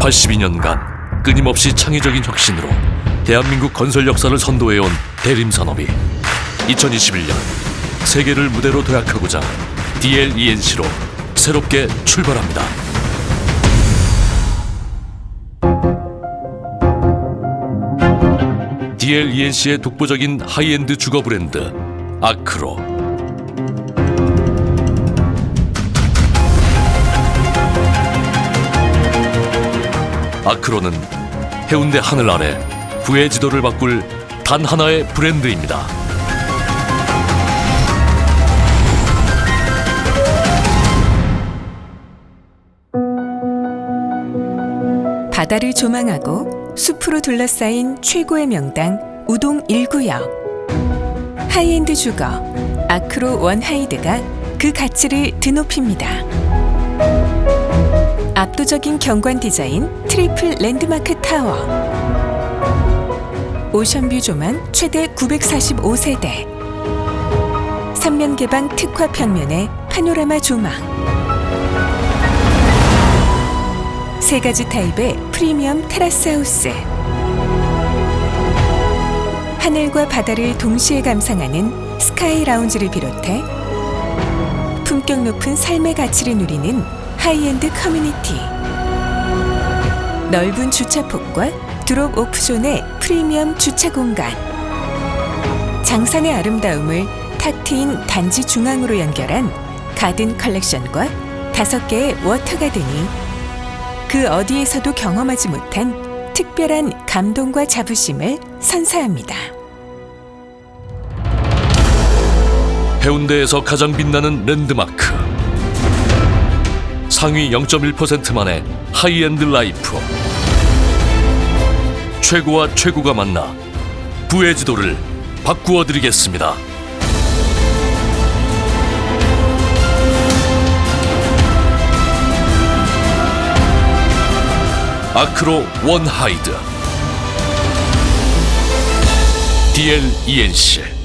82년간 끊임없이 창의적인 혁신으로 대한민국 건설 역사를 선도해온 대림산업이 2021년 세계를 무대로 도약하고자 DLENC로 새롭게 출발합니다. DLENC의 독보적인 하이엔드 주거 브랜드 아크로 아크로는 해운대 하늘 아래 부의 지도를 바꿀 단 하나의 브랜드입니다. 바다를 조망하고 숲으로 둘러싸인 최고의 명당 우동 1구역 하이엔드 주거 아크로 원하이드가 그 가치를 드높입니다. 압도적인 경관 디자인 트리플 랜드마크 타워. 오션뷰 조망 최대 945세대. 3면 개방 특화 평면의 파노라마 조망. 세 가지 타입의 프리미엄 테라스 하우스. 하늘과 바다를 동시에 감상하는 스카이 라운지를 비롯해 품격 높은 삶의 가치를 누리는 하이엔드 커뮤니티. 넓은 주차폭과 드롭 오프존의 프리미엄 주차 공간. 장산의 아름다움을 탁 트인 단지 중앙으로 연결한 가든 컬렉션과 다섯 개의 워터 가든이 그 어디에서도 경험하지 못한 특별한 감동과 자부심을 선사합니다. 해운대에서 가장 빛나는 랜드마크 상위 0.1%만의 하이엔드 라이프. 최고와 최고가 만나 부의 지도를 바꾸어 드리겠습니다. 아크로 원하이드. DLENC